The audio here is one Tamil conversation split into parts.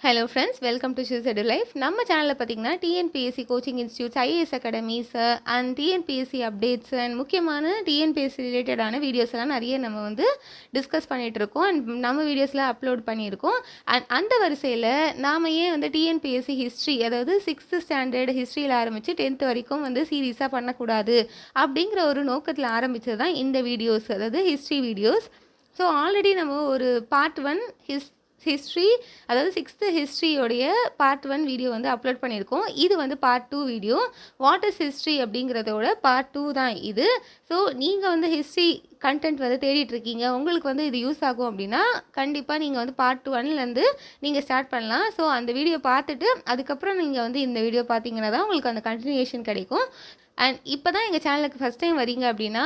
ஹலோ ஃப்ரெண்ட்ஸ் வெல்கம் டு ஷூ செடு லைஃப் நம்ம சேனலில் பார்த்தீங்கன்னா TNPSC coaching institutes IAS academies and TNPSC updates and முக்கியமான டிஎன்பிஎஸ்சி ரிலேட்டடான வீடியோஸ் எல்லாம் நிறைய நம்ம வந்து டிஸ்கஸ் பண்ணிகிட்டு இருக்கோம். அண்ட் நம்ம வீடியோஸில் அப்லோட் பண்ணியிருக்கோம். அண்ட் அந்த வரிசையில் நாம் ஏன் வந்து டிஎன்பிஎஸ்சி ஹிஸ்ட்ரி அதாவது சிக்ஸ்த்து ஸ்டாண்டர்ட் ஹிஸ்ட்ரியில் ஆரம்பித்து டென்த் வரைக்கும் வந்து சீரியஸாக பண்ணக்கூடாது அப்படிங்கிற ஒரு நோக்கத்தில் ஆரம்பித்தது தான் இந்த வீடியோஸ் அதாவது ஹிஸ்ட்ரி வீடியோஸ் ஸோ ஆல்ரெடி நம்ம ஒரு பார்ட் ஒன் ஹிஸ் ஹிஸ்ட்ரி அதாவது சிக்ஸ்த்து ஹிஸ்ட்ரியோடைய பார்ட் ஒன் வீடியோ வந்து அப்லோட் பண்ணியிருக்கோம். இது வந்து part two video what is history அப்படிங்கிறதோட பார்ட் டூ தான் இது. ஸோ நீங்கள் வந்து ஹிஸ்ட்ரி கண்டென்ட் வந்து தேடிட்டுருக்கீங்க உங்களுக்கு வந்து இது யூஸ் ஆகும் அப்படின்னா கண்டிப்பாக நீங்கள் வந்து பார்ட் டூ ஒன்லேருந்து நீங்கள் ஸ்டார்ட் பண்ணலாம். ஸோ அந்த வீடியோ பார்த்துட்டு அதுக்கப்புறம் நீங்கள் வந்து இந்த வீடியோ பார்த்தீங்கன்னா தான் உங்களுக்கு அந்த கண்டினியூஷன் கிடைக்கும். அண்ட் இப்போ தான் எங்கள் சேனலுக்கு ஃபஸ்ட் டைம் வரீங்க அப்படின்னா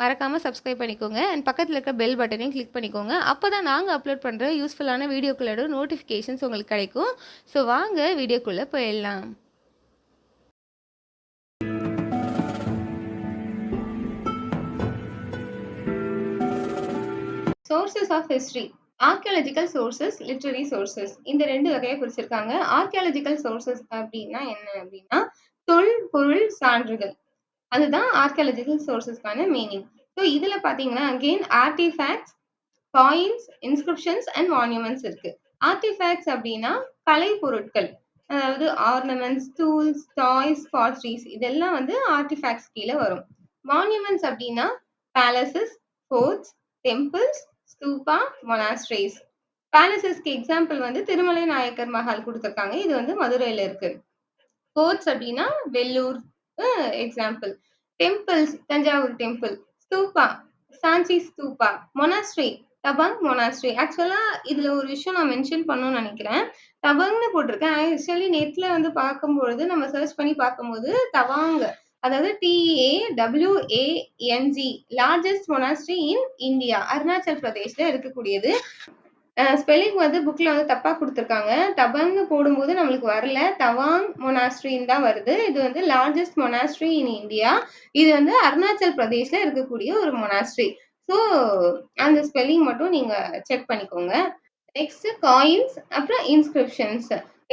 மறக்காமல் சப்ஸ்கிரைப் பண்ணிக்கோங்க. அண்ட் பக்கத்தில் இருக்க பெல் பட்டனையும் கிளிக் பண்ணிக்கோங்க. அப்போ தான் நாங்கள் அப்லோட் பண்ணுற யூஸ்ஃபுல்லான வீடியோக்களோட நோட்டிஃபிகேஷன்ஸ் உங்களுக்கு கிடைக்கும். ஸோ வாங்க வீடியோக்குள்ளே போயிடலாம். Sources of history archaeological sources literary sources இந்த ரெண்டு வகையை பிரிச்சிருக்காங்க ஆர்கியாலஜிக்கல் சோர்சஸ் அப்படின்னா என்ன அப்படின்னா தொல் பொருள் சான்றுகள். அதுதான் ஆர்கியாலஜிக்கல் சோர்சஸ்க்கான மீனிங் ஸோ இதில் பார்த்தீங்கன்னா again artifacts coins inscriptions and monuments இருக்கு. ஆர்டிஃபேக்ட்ஸ் அப்படின்னா கலை பொருட்கள் அதாவது ஆர்னமெண்ட்ஸ் டூல்ஸ் டாய்ஸ் பாட்ரிஸ் இதெல்லாம் வந்து ஆர்டிஃபேக்ட்ஸ் கீழே வரும். மான்யூமெண்ட்ஸ் அப்படின்னா palaces forts temples stupa monasteries பேலசஸ்க்கு example வந்து திருமலை நாயக்கர் மஹால் கொடுத்துருக்காங்க. இது வந்து மதுரையில் இருக்கு. ஃபோர்ட்ஸ் அப்படின்னா Vellore example temples Thanjavur temple stupa Sanchi stupa. Monastery Dabang monastery ஆக்சுவலா இதுல ஒரு விஷயம் நான் மென்ஷன் பண்ணணும்னு நினைக்கிறேன். டபாங்னு போட்டிருக்கேன். ஆக்சுவலி நெட்ல வந்து பார்க்கும்பொழுது நம்ம சர்ச் பண்ணி பார்க்கும்போது தவாங் அதாவது TA WANG largest monastery in India Arunachal பிரதேஷ்ல இருக்கக்கூடியது. ஸ்பெல்லிங் வந்து புக்ல வந்து தப்பா கொடுத்துருக்காங்க. தபங்னு போடும்போது நம்மளுக்கு வரல. தவாங் மொனாஸ்ட்ரின்னு தான் வருது. இது வந்து லார்ஜஸ்ட் மொனாஸ்ட்ரி இன் இந்தியா இது வந்து அருணாச்சல் பிரதேஷ்ல இருக்கக்கூடிய ஒரு மொனாஸ்ட்ரி ஸோ அந்த ஸ்பெல்லிங் மட்டும் நீங்க செக் பண்ணிக்கோங்க. நெக்ஸ்ட் காயின்ஸ் அப்புறம் இன்ஸ்கிரிப்ஷன்ஸ்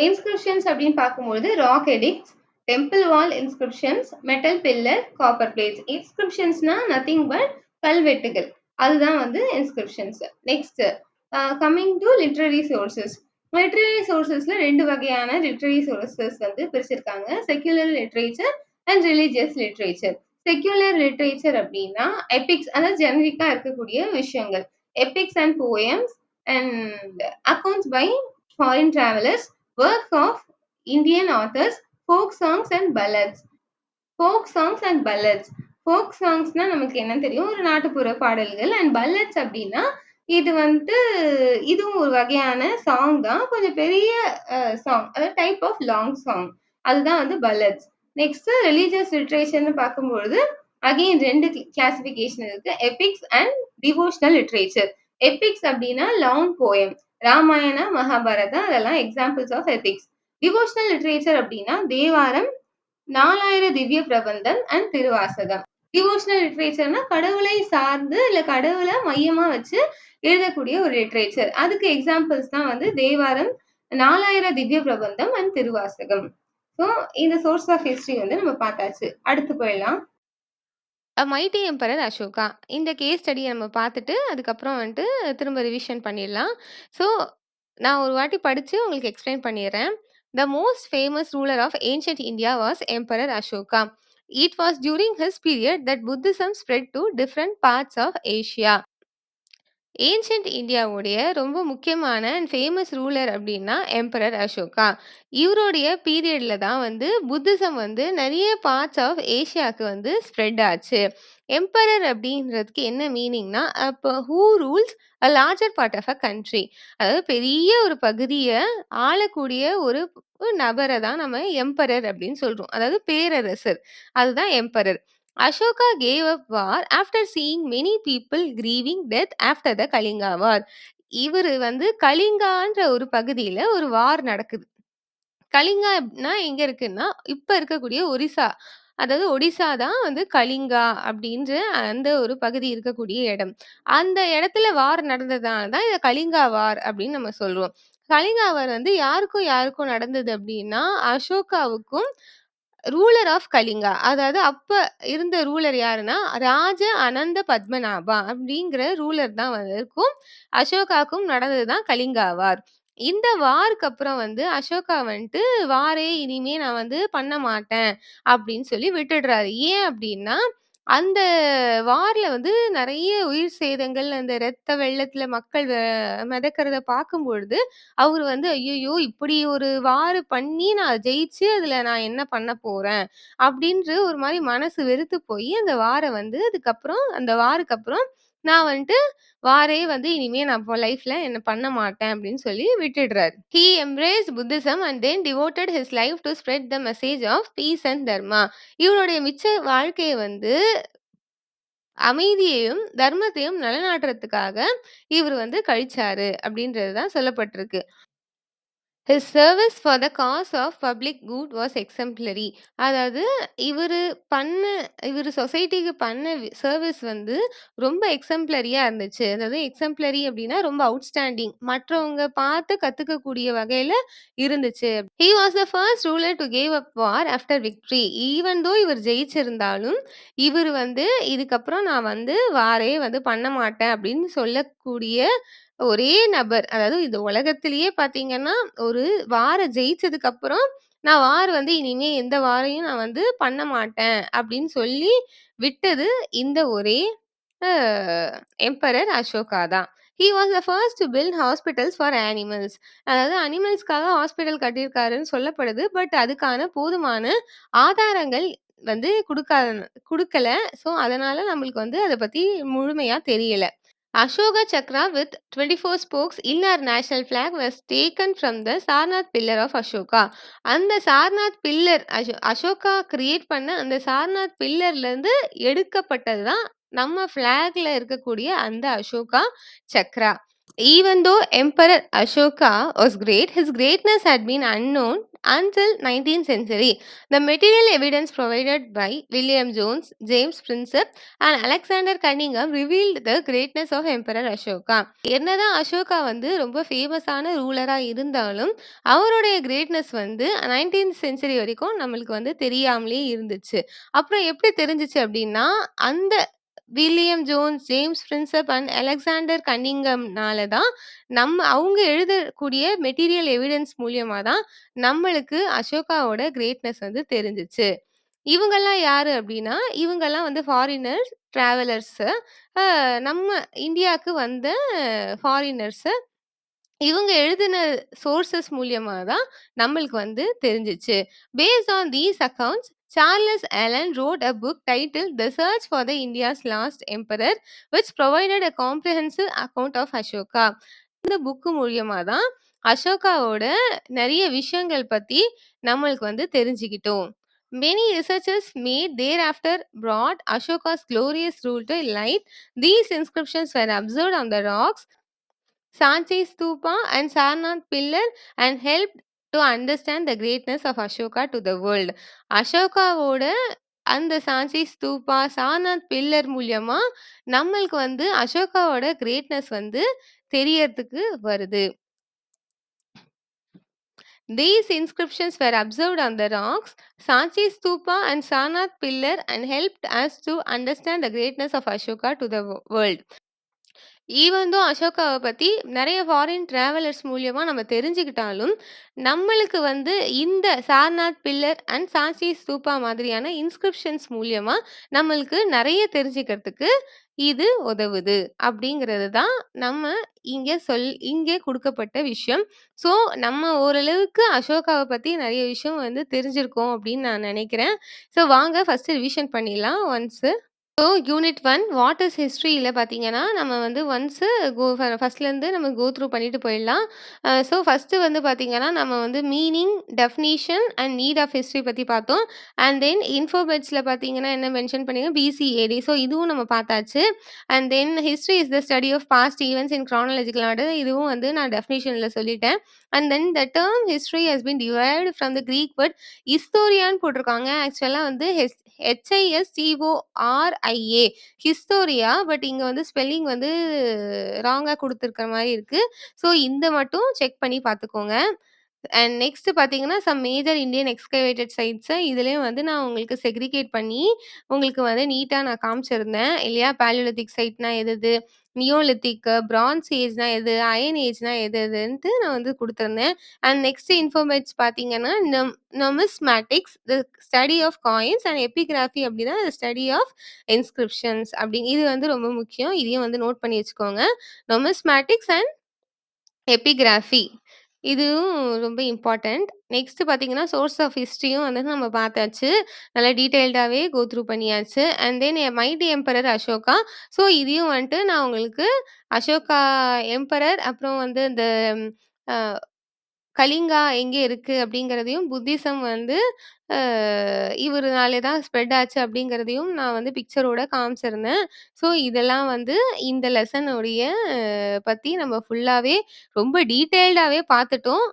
இன்ஸ்கிரிப்ஷன்ஸ் அப்படின்னு பார்க்கும்பொழுது rock edicts temple wall inscriptions metal pillar copper plates இன்ஸ்கிரிப்ஷன்ஸ்னா nothing but கல்வெட்டுகள். அதுதான் வந்து inscriptions next coming to literary sources literary சோர்சஸ்ல ரெண்டு வகையான லிட்ரரி சோர்சஸ் வந்து பிரிச்சிருக்காங்க. Secular literature and religious literature secular literature அப்படின்னா எபிக்ஸ் அதாவது ஜெனரிக்கா இருக்கக்கூடிய விஷயங்கள். Epics and poems and accounts by foreign travellers work of Indian authors folk songs and ballads folk songs and ballads folk சாங்ஸ்னா நமக்கு என்ன தெரியும்? ஒரு நாட்டுப்புற பாடல்கள். அண்ட் பல்லட்ஸ் அப்படின்னா இது வந்து இதுவும் ஒரு வகையான சாங் தான். கொஞ்சம் பெரிய சாங் அதாவது டைப் ஆஃப் லாங் சாங் அதுதான் வந்து பல்லட்ஸ் நெக்ஸ்ட் ரிலீஜியஸ் லிட்ரேச்சர்னு பார்க்கும்பொழுது அகெயின் ரெண்டு கிளாசிபிகேஷன் இருக்கு. Epics and devotional literature epics அப்படின்னா லாங் போயம் ராமாயணா மகாபாரதம் அதெல்லாம் examples of epics devotional literature அப்படின்னா தேவாரம் நாலாயிரம் திவ்ய பிரபந்தம் அண்ட் திருவாசகம். டிவோஷனல் லிட்ரேச்சர்னா கடவுளை சார்ந்து இல்ல கடவுளை மையமா வச்சு எழுதக்கூடிய ஒரு லிட்ரேச்சர் அதுக்கு எக்ஸாம்பிள்ஸ் தான் வந்து தேவாரம் நாலாயிரம் திவ்ய பிரபந்தம் அண்ட் திருவாசகம். ஸோ இந்த சோர்ஸ் ஆஃப் ஹிஸ்டரி வந்து நம்ம பார்த்தாச்சு. அடுத்து போயிடலாம். Mighty emperor Ashoka. இந்த கேஸ் ஸ்டடியை நம்ம பார்த்துட்டு அதுக்கப்புறம் வந்துட்டு திரும்ப ரிவிஷன் பண்ணிடலாம். ஸோ நான் ஒரு வாட்டி படித்து உங்களுக்கு எக்ஸ்பிளைன் பண்ணிடுறேன். The most famous ruler of ancient India was emperor Ashoka It was during his period that Buddhism spread to different parts of Asia. Ancient இந்தியாவுடைய ரொம்ப முக்கியமான அண்ட் ஃபேமஸ் ரூலர் அப்படின்னா எம்பரர் அசோகா இவருடைய பீரியடில் தான் வந்து புத்திசம் வந்து நிறைய பார்ட்ஸ் ஆஃப் ஏஷியாவுக்கு வந்து ஸ்ப்ரெட் ஆச்சு. எம்பரர் அப்படின்றதுக்கு என்ன மீனிங்னா அப்போ who rules a larger part of a country அதாவது பெரிய ஒரு பகுதியை ஆளக்கூடிய ஒரு நபரை தான் நம்ம எம்பரர் அப்படின்னு சொல்கிறோம் அதாவது பேரரசர். அதுதான் emperor Ashoka gave up war after seeing many people grieving death after the Kalinga war இவர் வந்து கலிங்கான்ற ஒரு பகுதியில் ஒரு வார் நடக்குது. கலிங்கானா எங்க இருக்குன்னா இப்ப இருக்கக்கூடிய ஒரிசா அதாவது ஒடிசா தான் வந்து கலிங்கா அப்படின்ற அந்த ஒரு பகுதி இருக்கக்கூடிய இடம். அந்த இடத்துல வார் நடந்ததால தான் இதை கலிங்கா வார் அப்படின்னு நம்ம சொல்றோம். கலிங்கா வார் வந்து யாருக்கும் யாருக்கும் நடந்தது அப்படின்னா அசோகாவுக்கும் ரூலர் ஆஃப் கலிங்கா. அதாவது அப்ப இருந்த ரூலர் யாருன்னா, ராஜ அனந்த பத்மநாபா அப்படிங்கிற ரூலர் தான் இருக்கும் அசோகாவுக்கும் நடந்தது தான் கலிங்கா வார். இந்த வார்க்கு அப்புறம் வந்து அசோகா வந்துட்டு, "வாரே இனிமே நான் வந்து பண்ண மாட்டேன்" அப்படின்னு சொல்லி விட்டுடுறாரு. ஏன் அப்படின்னா அந்த வார்ல வந்து நெறைய உயிர் சேதங்கள், அந்த ரத்த வெள்ளத்தில் மக்கள் வ மிதக்கிறத பார்க்கும்பொழுது, அவரு வந்து, "ஐய்யய்யோ! இப்படி ஒரு வார் பண்ணி நான் ஜெயிச்சு அதில் நான் என்ன பண்ண போறேன்?" அப்படின்ற ஒரு மாரி மனசு வெறுத்து போயி, அந்த வார வந்து அதுக்கப்புறம் அந்த வாருக்கு அப்புறம் நான் வந்துட்டு வாரே வந்து இனிமே நான் இப்போ லைஃப்ல என்ன பண்ண மாட்டேன் அப்படின்னு சொல்லி விட்டுடுறாரு. He embrace Buddhism and then devoted his life to spread the message of peace and dharma. இவருடைய மிச்ச வாழ்க்கையை வந்து அமைதியையும், தர்மத்தையும் நிலநாட்டுறதுக்காக இவர் வந்து கழிச்சாரு அப்படின்றது தான் சொல்லப்பட்டிருக்கு. His service for the cause of public good was exemplary. அதாவது இவர் பண்ண இவர் சொசைட்டிக்கு பண்ண சர்வீஸ் வந்து ரொம்ப எக்ஸம்ப்ளரியாக இருந்துச்சு. அதாவது எக்ஸம்ப்ளரி அப்படின்னா ரொம்ப அவுட்ஸ்டாண்டிங். மற்றவங்க பார்த்து கற்றுக்கக்கூடிய வகையில் இருந்துச்சு. He was the first ruler to gave up war after victory even though இவர் ஜெயிச்சிருந்தாலும், இவர் வந்து இதுக்கப்புறம் நான் வந்து வாரே வந்து பண்ண மாட்டேன் அப்படின்னு சொல்லக்கூடிய ஒரே நபர். அதாவது இந்த உலகத்திலேயே பார்த்தீங்கன்னா, ஒரு வார ஜெயிச்சதுக்கு அப்புறம், நான் வார் வந்து இனிமே எந்த வாரையும் நான் வந்து பண்ண மாட்டேன் அப்படின்னு சொல்லி விட்டது இந்த ஒரே அ எம்பரர் அசோகா தான். He was the first to build hospitals for animals. அதாவது அனிமல்ஸ்க்காக ஹாஸ்பிட்டல் கட்டியிருக்காருன்னு சொல்லப்படுது. பட் அதுக்கான போதுமான ஆதாரங்கள் வந்து குடுக்காத குடுக்கல. ஸோ, அதனால நம்மளுக்கு வந்து அத பத்தி முழுமையா தெரியல. Ashoka chakra with 24 spokes in our national flag was taken from the Sarnath pillar of Ashoka. அந்த சாரநாத் பில்லர் அசோகா கிரியேட் பண்ண அந்த சாரநாத் பில்லர்லேருந்து எடுக்கப்பட்டது தான் நம்ம ஃப்ளாகில் இருக்கக்கூடிய அந்த Ashoka chakra. Even though emperor Ashoka was great, his greatness had been unknown until 19th century. The material evidence provided by William Jones, James Prinsep and Alexander Cunningham revealed the greatness of Emperor Ashoka. என்னதான் அசோகா வந்து ரொம்ப ஃபேமஸான ரூலரா இருந்தாலும், அவருடைய கிரேட்னஸ் வந்து 19th செஞ்சுரி வரைக்கும் நம்மளுக்கு வந்து தெரியாமலே இருந்துச்சு. அப்புறம் எப்படி தெரிஞ்சுச்சு அப்டின்னா, அந்த William Jones, James Prinsep and Alexander கன்னிங்கம்னால தான் நம்ம அவங்க எழுதக்கூடிய மெட்டீரியல் எவிடன்ஸ் மூலியமா தான் நம்மளுக்கு அசோகாவோட கிரேட்னஸ் வந்து தெரிஞ்சுச்சு. இவங்கலாம் யாரு அப்டின்னா, இவங்கலாம் வந்து ஃபாரினர்ஸ், டிராவலர்ஸு. அ நம்ம இந்தியாவுக்கு வந்த ஃபாரினர்ஸு. இவங்க எழுதின சோர்சஸ் மூலியமா தான் நம்மளுக்கு வந்து தெரிஞ்சுச்சு. Based on these accounts, Charles Allen wrote a book titled the search for the India's lost emperor, which provided a comprehensive account of Ashoka. இந்த புக்கு மூலியமா தான் அசோகாவோட நெறைய விஷயங்கள் பத்தி நம்மளுக்கு வந்து தெரிஞ்சுக்கிட்டோம். Many researchers made thereafter brought Ashoka's glorious rule to light. These inscriptions were observed on the rocks, Sanchi Stupa and Sarnath Pillar and helped to understand the greatness of Ashoka to the world. அசோகாவோட அந்த சாஞ்சி ஸ்தூபா, சாரநாத் பில்லர் மூலியமா நம்மளுக்கு வந்து அசோகாவோட கிரேட்னஸ் வந்து தெரியறதுக்கு வருது. These inscriptions were observed on the rocks, Sanchi Stupa and Sarnath Pillar and helped us to understand the greatness of Ashoka to the wo world. Even though பற்றி நிறைய ஃபாரின் டிராவலர்ஸ் மூலியமாக நம்ம தெரிஞ்சுக்கிட்டாலும், நம்மளுக்கு வந்து இந்த சாரநாத் பில்லர் அண்ட் சாஞ்சி ஸ்தூபா மாதிரியான இன்ஸ்கிரிப்ஷன்ஸ் மூலியமாக நம்மளுக்கு நிறைய தெரிஞ்சுக்கிறதுக்கு இது உதவுது. அப்படிங்கிறது தான் நம்ம இங்கே சொல் இங்கே கொடுக்கப்பட்ட விஷயம். ஸோ, நம்ம ஓரளவுக்கு அசோகாவை பற்றி நிறைய விஷயம் வந்து தெரிஞ்சிருக்கோம் அப்படின்னு நான் நினைக்கிறேன் ஸோ, வாங்க ஃபஸ்ட்டு ரிவிஷன் பண்ணிடலாம் once. So, unit one what is ஹிஸ்ட்ரியில் பார்த்தீங்கன்னா, நம்ம வந்து ஒன்ஸு கோ ஃப ஃபர்ஸ்ட்லேருந்து நம்ம கோ த்ரூ பண்ணிட்டு போயிடலாம். ஸோ, ஃபஸ்ட்டு வந்து பார்த்தீங்கன்னா, நம்ம வந்து meaning, definition and need of history பற்றி பார்த்தோம். அண்ட் தென் இன்ஃபோபெட்ஸில் பார்த்தீங்கன்னா, என்ன மென்ஷன் பண்ணிங்க பிசிஏடி. ஸோ, இதுவும் நம்ம பார்த்தாச்சு. And then history is the study of past events in chronological order. இதுவும் வந்து நான் டெஃபினேஷனில் சொல்லிட்டேன். And then the term history has been divide from the Greek word ஹிஸ்டோரியான்னு போட்டிருக்காங்க. ஆக்சுவலாக வந்து ஹெஸ் ஹெச்ஐஎஸ்டிஓஆர்ஐ ஹெச்ஐஏ ஹிஸ்டோரியா பட் இங்கே வந்து ஸ்பெல்லிங் வந்து ராங்காக கொடுத்துருக்கிற மாதிரி இருக்குது ஸோ இந்த மட்டும் செக் பண்ணி பார்த்துக்கோங்க அண்ட் நெக்ஸ்ட் பார்த்தீங்கன்னா சம் மேஜர் இந்தியன் எக்ஸ்கவேட்டட் சைட்ஸை இதுலேயும் வந்து நான் உங்களுக்கு செக்ரிகேட் பண்ணி உங்களுக்கு வந்து நீட்டாக நான் காமிச்சிருந்தேன். இல்லையா? பேலியோலித்திக் சைட்னா எது எது நியோலித்திக் பிரான்ஸ் ஏஜ்னா எது? அயன் ஏஜ்னா எது எதுன்ட்டு நான் வந்து கொடுத்துருந்தேன். அண்ட் நெக்ஸ்ட் இன்ஃபர்மேட்ஸ் பார்த்தீங்கன்னா நம் numismatics the study of coins and epigraphy அப்படின்னா ஸ்டடி ஆஃப் இன்ஸ்கிரிப்ஷன்ஸ் அப்படின்னு இது வந்து ரொம்ப முக்கியம். இதையும் வந்து நோட் பண்ணி வச்சுக்கோங்க. Numismatics and epigraphy. இதுவும் ரொம்ப இம்பார்ட்டண்ட் நெக்ஸ்ட் பார்த்தீங்கன்னா சோர்ஸ் ஆஃப் ஹிஸ்ட்ரியும் வந்து நம்ம பார்த்தாச்சு. நல்லா டீட்டெயில்டாகவே கோ த்ரூ பண்ணியாச்சு. And then mighty emperor Ashoka. So இதையும் வந்துட்டு நான் உங்களுக்கு அசோகா எம்பரர் அப்புறம் வந்து இந்த கலிங்கா எங்கே இருக்குது அப்படிங்கிறதையும் புத்திசம் வந்து இவருனாலே தான் ஸ்ப்ரெட் ஆச்சு அப்படிங்கிறதையும் நான் வந்து பிக்சரோட காமிச்சிருந்தேன். ஸோ இதெல்லாம் வந்து இந்த லெசனுடைய பற்றி நம்ம ஃபுல்லாகவே ரொம்ப டீட்டெயில்டாகவே பார்த்துட்டோம்.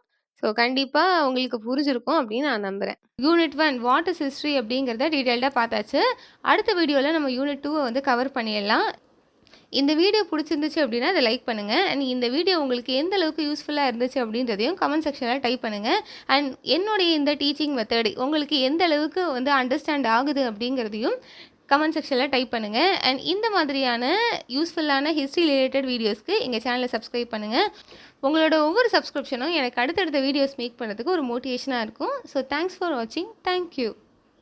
ஸோ கண்டிப்பாக உங்களுக்கு புரிஞ்சிருக்கும் அப்படின்னு நான் நம்புகிறேன் unit one what is history அப்படிங்கிறத டீட்டெயில்டாக பார்த்தாச்சு. அடுத்த வீடியோவில் நம்ம யூனிட் டூவை வந்து கவர் பண்ணிடலாம். இந்த வீடியோ பிடிச்சிருந்துச்சு அப்படின்னா அதை லைக் பண்ணுங்கள் அண்ட் இந்த வீடியோ உங்களுக்கு எந்த அளவுக்கு யூஸ்ஃபுல்லாக இருந்துச்சு அப்படின்றதையும் கமெண்ட் செக்ஷனில் டைப் பண்ணுங்கள் அண்ட் என்னுடைய இந்த டீச்சிங் மெத்தட் உங்களுக்கு எந்த அளவுக்கு வந்து அண்டர்ஸ்டாண்ட் ஆகுது அப்படிங்கிறதையும் கமெண்ட் செக்ஷனில் டைப் பண்ணுங்கள் அண்ட் இந்த மாதிரியான யூஸ்ஃபுல்லான ஹிஸ்ட்ரி ரிலேட்டட் வீடியோஸ்க்கு எங்கள் சேனலை சப்ஸ்கிரைப் பண்ணுங்கள் உங்களோட ஒவ்வொரு சப்ஸ்கிரிப்ஷனும் எனக்கு அடுத்தடுத்த வீடியோஸ் மேக் பண்ணுறதுக்கு ஒரு மோட்டிவேஷனாக இருக்கும். ஸோ தேங்க்ஸ் ஃபார் வாட்சிங் தேங்க்யூ